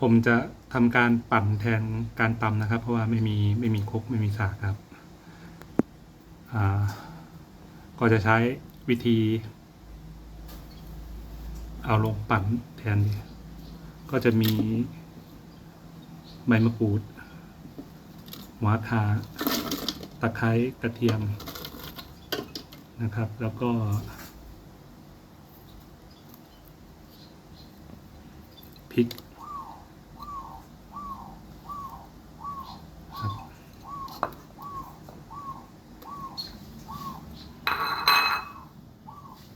ผมจะทำการปั่นแทนการตำนะครับ เพราะว่าไม่มีไม่มีครกไม่มีสากครับก็จะใช้วิธี เอาลงปั่นแทน ก็จะมีใบมะกรูดหัวคาตะไคร้กระเทียมนะครับ แล้วก็พริก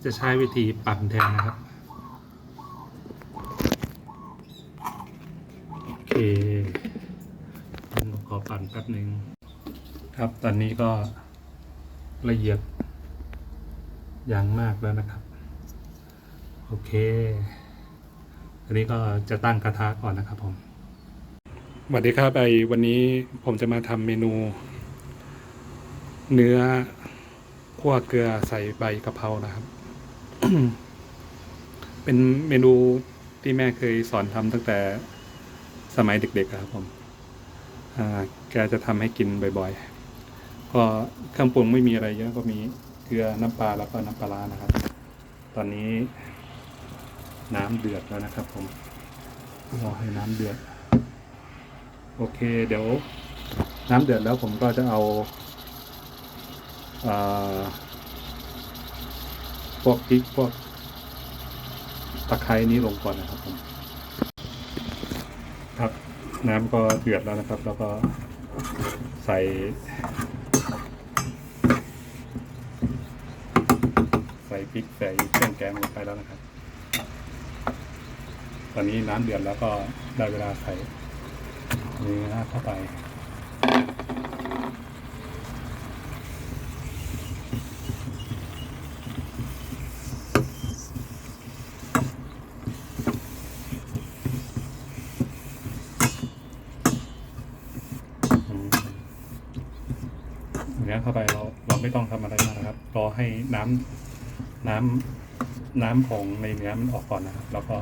จะใช้วิธีปั่นแทนนะครับ โอเคผมขอปั่นแป๊บหนึ่งครับ ตอนนี้ก็ละเอียดอย่างมากแล้วนะครับ โอเค อันนี้ก็จะตั้งกระทะก่อนนะครับผมสวัสดีครับไอวันนี้ผมจะมาทำเมนู เนื้อคั่วเกลือใส่ใบกะเพรานะครับ เป็นเมนูที่แม่เคยสอนทำตั้งแต่สมัยเด็ก ๆ ครับผมแกจะทำให้กินบ่อยๆ ก็เครื่องปรุงไม่มีอะไรเยอะก็มีเกลือน้ำปลาแล้วก็น้ำปลาร้านะครับ ตอนนี้น้ำเดือดแล้วนะครับ ผมรอให้น้ำเดือด โอเค เดี๋ยว น้ำเดือดแล้วผมก็จะเอาเอ่อ พวกพริกพวกตะไคร้นี้ลงก่อนนะครับผมครับน้ำก็เดือดแล้วนะครับ แล้วก็ใส่ ใส่พริกใส่เครื่องแกงลงไปแล้วนะครับ ตอนนี้น้ำเดือดแล้วก็ได้เวลาใส่เนื้อเข้าไป เนื้อเข้าไปเราเราไม่ต้องทำอะไรมากนะครับ รอให้น้ำน้ำน้ำของในเนื้อมันออกก่อนนะครับ แล้วก็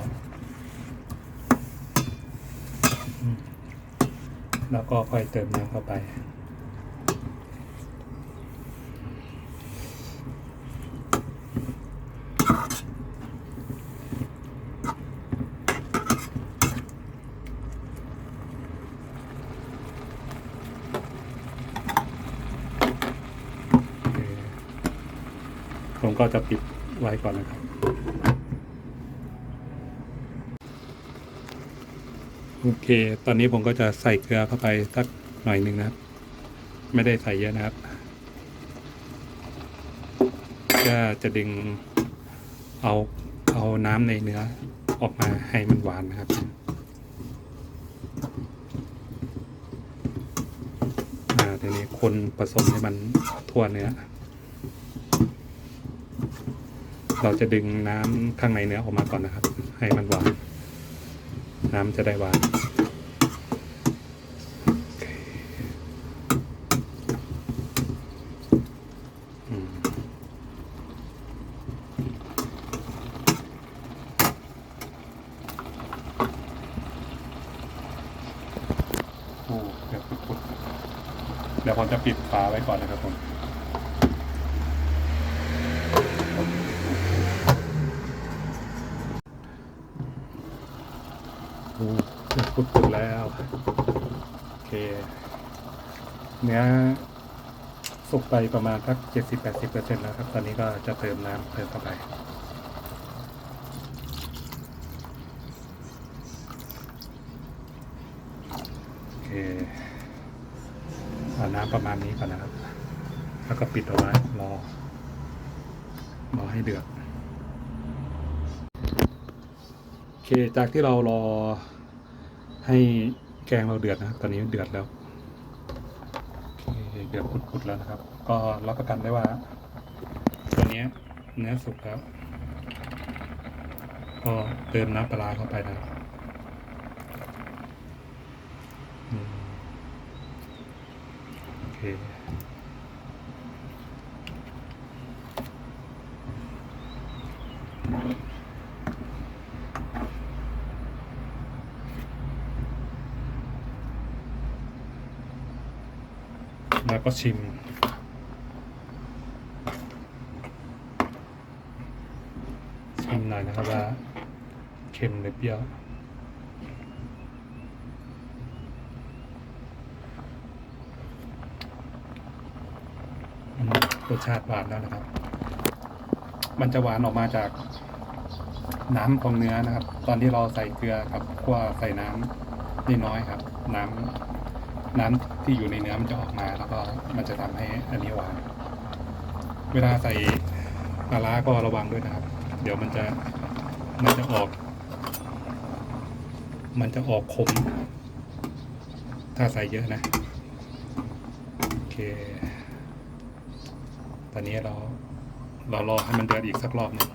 แล้วก็ค่อยเติมน้ำเข้าไป โอเคผม ก็จะปิดไว้ก่อนนะครับ โอเค ตอนนี้ผมก็จะใส่เกลือเข้าไปสักหน่อยหนึ่งนะครับ ไม่ได้ใส่เยอะนะครับก็จะดึงเอาเอาน้ำในเนื้อออกมาให้มันหวานนะครับอ่าทีนี้คนผสมให้มันทั่วเนื้อ เราจะดึงน้ำข้างในเนื้อออกมาก่อนนะครับ ให้มันหวานน้ำจะได้หวานเดี๋ยวปิดเดี๋ยวผมจะปิดฝาไว้ก่อนนะครับผม โอ้เดือดปุดๆแล้ว โอเค เนื้อสุกไปประมาณสักเจ็ดสิบแปดสิบเปอร์เซ็นต์แล้วครับ ตอนนี้ก็จะเติมน้ำเติมเข้าไปโอเคเอาน้ำประมาณนี้ก่อนนะครับ แล้วก็ปิดเอาไว้รอรอให้เดือดโอเคจากที่เรารอให้แกงเราเดือดนะครับตอนนี้เดือดแล้ว เคเดือดขุดๆแล้วนะครับ ก็รับประกันได้ว่า ตัวนี้เนื้อสุกแล้ว ก็เติมน้ำปลาเข้าไปนะครับโอเค ก็ชิม ชิมหน่อยนะครับว่าเค็มหรือเปรี้ยวรสชาติหวานแล้วนะครับ มันจะหวานออกมาจากน้ำของเนื้อนะครับ ตอนที่เราใส่เกลือครับคั่วใส่น้ำนิดน้อยครับ น้ำ น้ำที่อยู่ในเนื้อมันจะออกมา แล้วก็มันจะทำให้อันนี้หวาน เวลาใส่ปลาร้าก็ระวังด้วยนะครับ เดี๋ยวมันจะมันจะออก มันจะออกขม ถ้าใส่เยอะนะ โอเค ตอนนี้เราเรารอให้มันเดือดอีกสักรอบหนึ่ง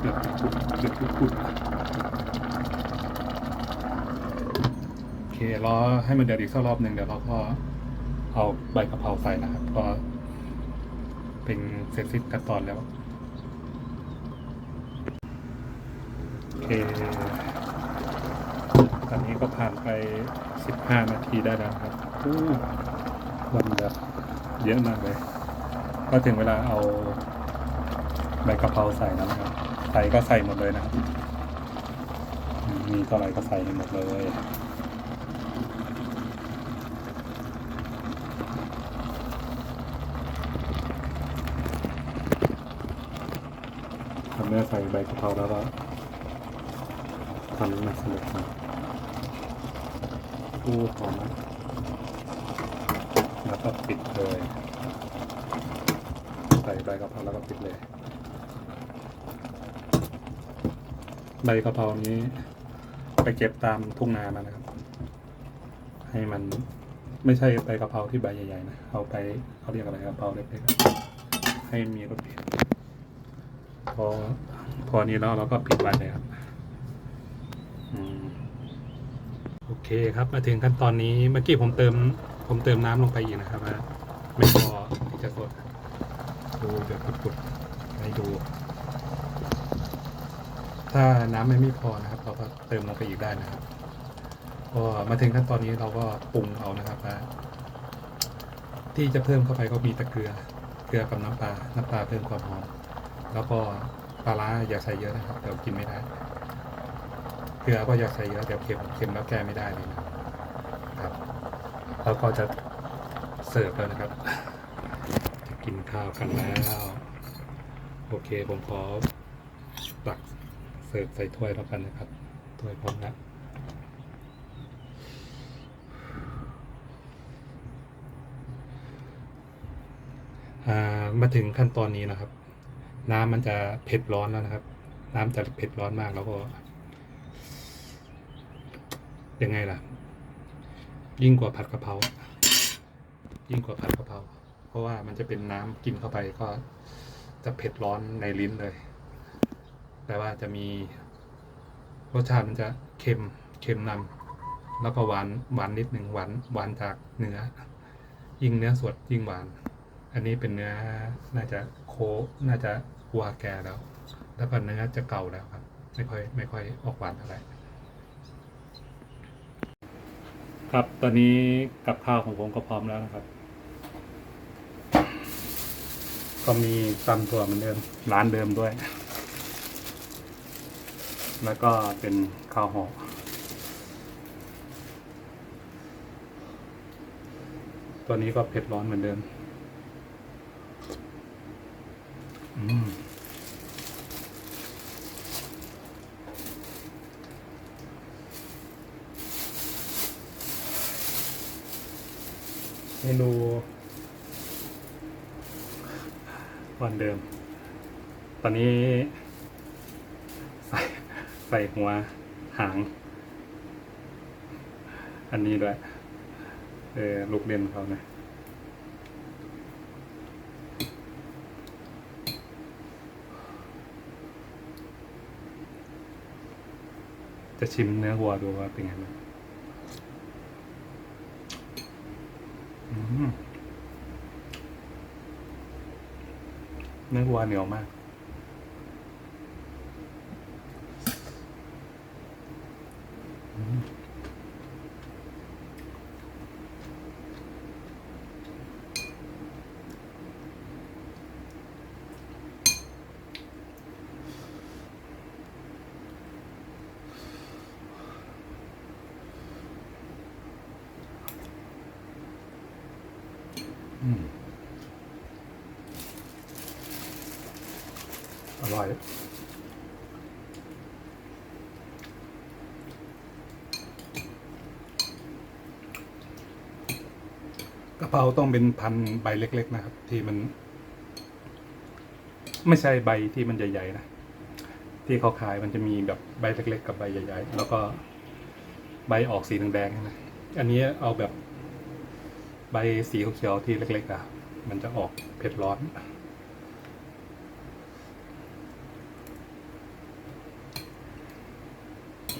เดือดปุดเดือดปุดโอเค รอ ให้มันเดือดอีกสักรอบหนึ่งเดี๋ยวเราก็เอาใบกะเพราใส่นะครับ ก็เป็นเสร็จสิ้นขั้นตอนแล้วโอเคตอนนี้ก็ผ่านไป 15 นาทีได้แล้วครับอู้วันแบบเยอะมากเลย ก็ถึงเวลาเอาใบกะเพราใส่แล้วนะครับ ใส่ก็ใส่หมดเลยนะครับ มีเท่าไหร่ก็ใส่หมดเลย แม่ใส่ใบกะเพราแล้วก็ทำให้มันสำเร็จมาอู้หอมมากแล้วก็ปิดเลย ใส่ใบกะเพราแล้วก็ปิดเลย ใบกะเพรานี้ ไปเก็บตามทุ่งนามานะครับ ให้มันไม่ใช่ใบกะเพราที่ใบใหญ่ๆนะ เอาไปเขาเรียกอะไรกะเพราเล็กๆให้มีรสเผ็ด พอพอนี้แล้วเราก็ปิดไว้เลยครับอโอเคครับมาถึงขั้นตอนนี้เมื่อกี้ผมเติม ผมเติมน้ำลงไปอีกนะครับไม่พอที่จะสดดูเดือดปุดๆให้ดู ถ้าน้ำไม่มีพอนะครับ เราก็เติมลงไปอีกได้นะครับก็มาถึงขั้นตอนนี้เราก็ปรุงเอานะครับว่าที่จะเพิ่มเข้าไปก็มีตะเกือเกลือกับน้ำปลา น้ำปลาเพิ่มความหอม แล้วก็ปลาร้าอย่าใส่เยอะนะครับเดี๋ยวกินไม่ได้เกลือก็อย่าใส่เยอะเดี๋ยวเค็มเค็มแล้วแก้ไม่ได้เลยนะครับแล้วก็จะเสิร์ฟแล้วนะครับจะกินข้าวกันแล้วโอเคผมขอตักเสิร์ฟใส่ถ้วยแล้วกันนะครับถ้วยพร้อมแล้วมาถึงขั้นตอนนี้นะครับ น้ำมันจะเผ็ดร้อนแล้วนะครับ น้ำจะเผ็ดร้อนมากแล้วก็ยังไงล่ะ ยิ่งกว่าผัดกะเพรายิ่งกว่าผัดกะเพราเพราะว่ามันจะเป็นน้ำกินเข้าไปก็จะเผ็ดร้อนในลิ้นเลย แต่ว่าจะมีรสชาติมันจะเค็มเค็มนำแล้วก็หวานหวานนิดหนึ่งหวานหวานจากเนื้อยิ่งเนื้อสดยิ่งหวาน อันนี้เป็นเนื้อน่าจะโคน่าจะวัวแก่แล้ว แล้วก็เนื้อจะเก่าแล้วครับ ไม่ค่อยไม่ค่อยออกหวานเท่าไหร่ครับ ตอนนี้กับข้าวของผมก็พร้อมแล้วนะครับ ก็มีตำถั่วเหมือนเดิม ร้านเดิมด้วย แล้วก็เป็นข้าวห่อตัวนี้ก็เผ็ดร้อนเหมือนเดิม อืม เมนูวันเดิม ตอนนี้ ใส่ใส่หัวหาง อันนี้ด้วย เออลูกเด่นเขานะ จะชิมเนื้อวัวดูว่าเป็นไงบ้างเนื้อวัวเหนียวมาก อร่อยกะเพราต้องเป็นพันใบเล็ก ๆ นะครับ ที่มัน ไม่ใช่ใบที่มันใหญ่ ๆ นะ ที่เขาขายมันจะมีแบบใบเล็ก ๆ กับใบใหญ่ ๆ แล้วก็ใบออกสีแดงๆนะอันนี้เอาแบบใบสีเขียวๆที่เล็กๆอะ มันจะออกเผ็ดร้อน อืม ใ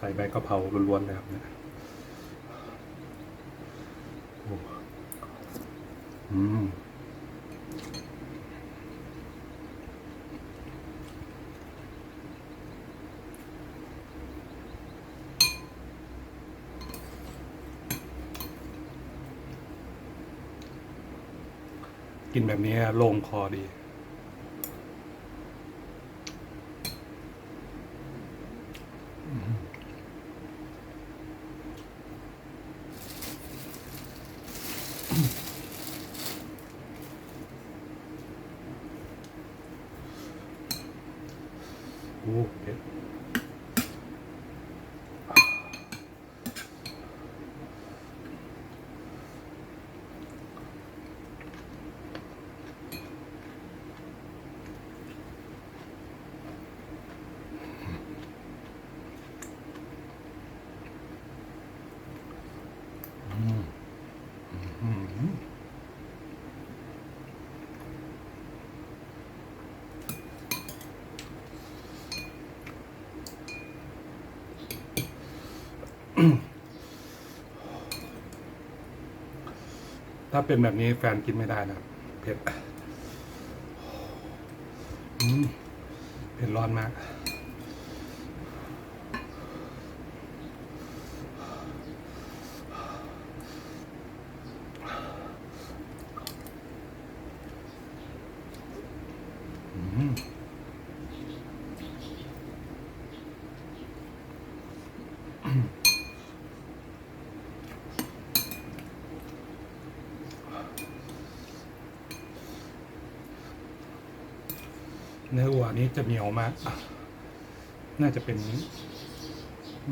ส่ใบกะเพราล้วนๆเลยครับเนี่ย กินแบบนี้โล่งคอดี ถ้าเป็นแบบนี้แฟนกินไม่ได้นะเผ็ดเผ็ดร้อนมาก เนื้อวัวนี้จะเหนียวมาก น่าจะเป็น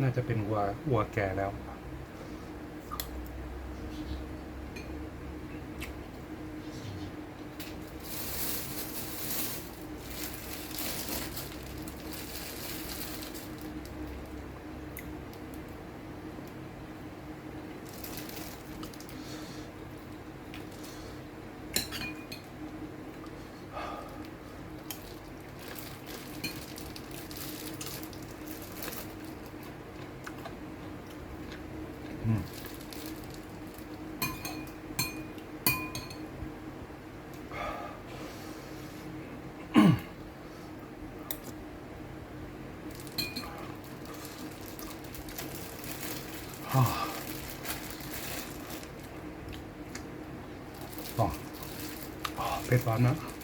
น่าจะเป็นวัววัวแก่แล้ว เผ็ดร้อนนะ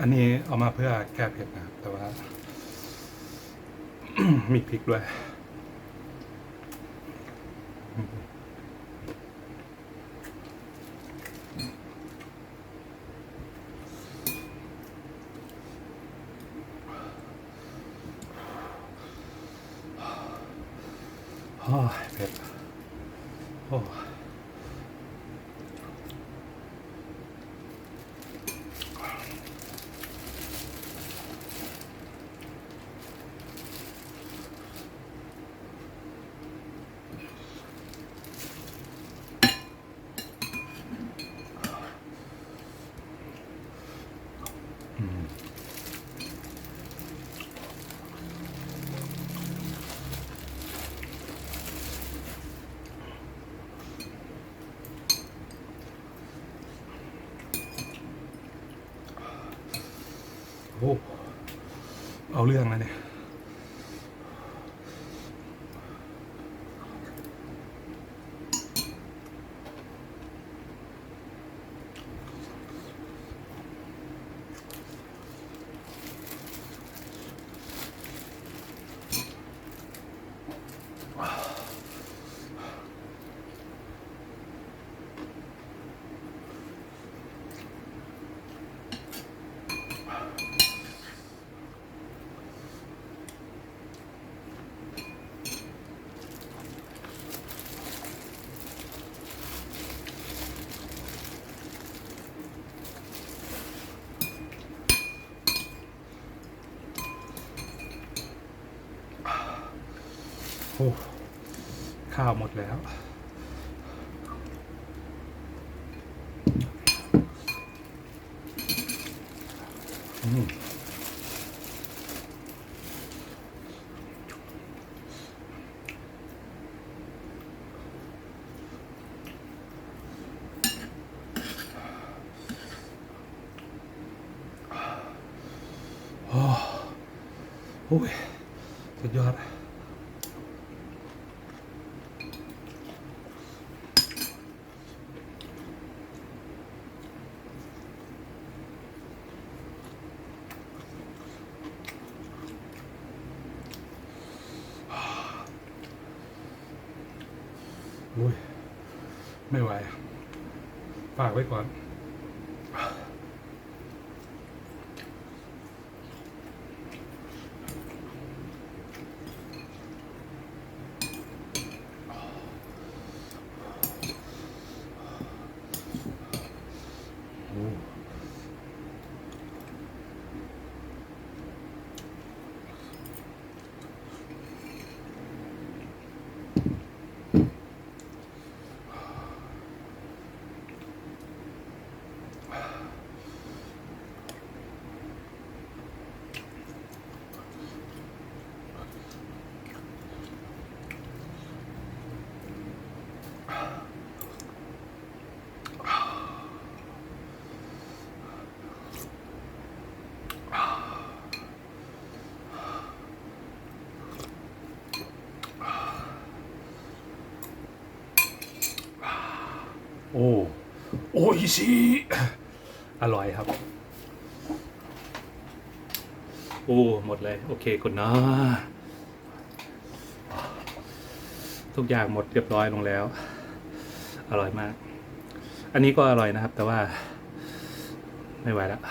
อันนี้เอามาเพื่อแก้เผ็ดนะครับ แต่ว่า มีพริกด้วย อ้ยเผ็ดโอ้อืม โอ้ เอาเรื่องแล้วเนี่ย ข้าวหมดแล้วอืมโอ้โอ้ยสุดยอด ไม่ไหว ฝากไว้ก่อน อิชิ อร่อยครับ โอ้ หมดเลย โอเคคุณนาะทุกอย่างหมดเรียบร้อยลงแล้ว อร่อยมาก อันนี้ก็อร่อยนะครับ แต่ว่า ไม่ไหวแล้ว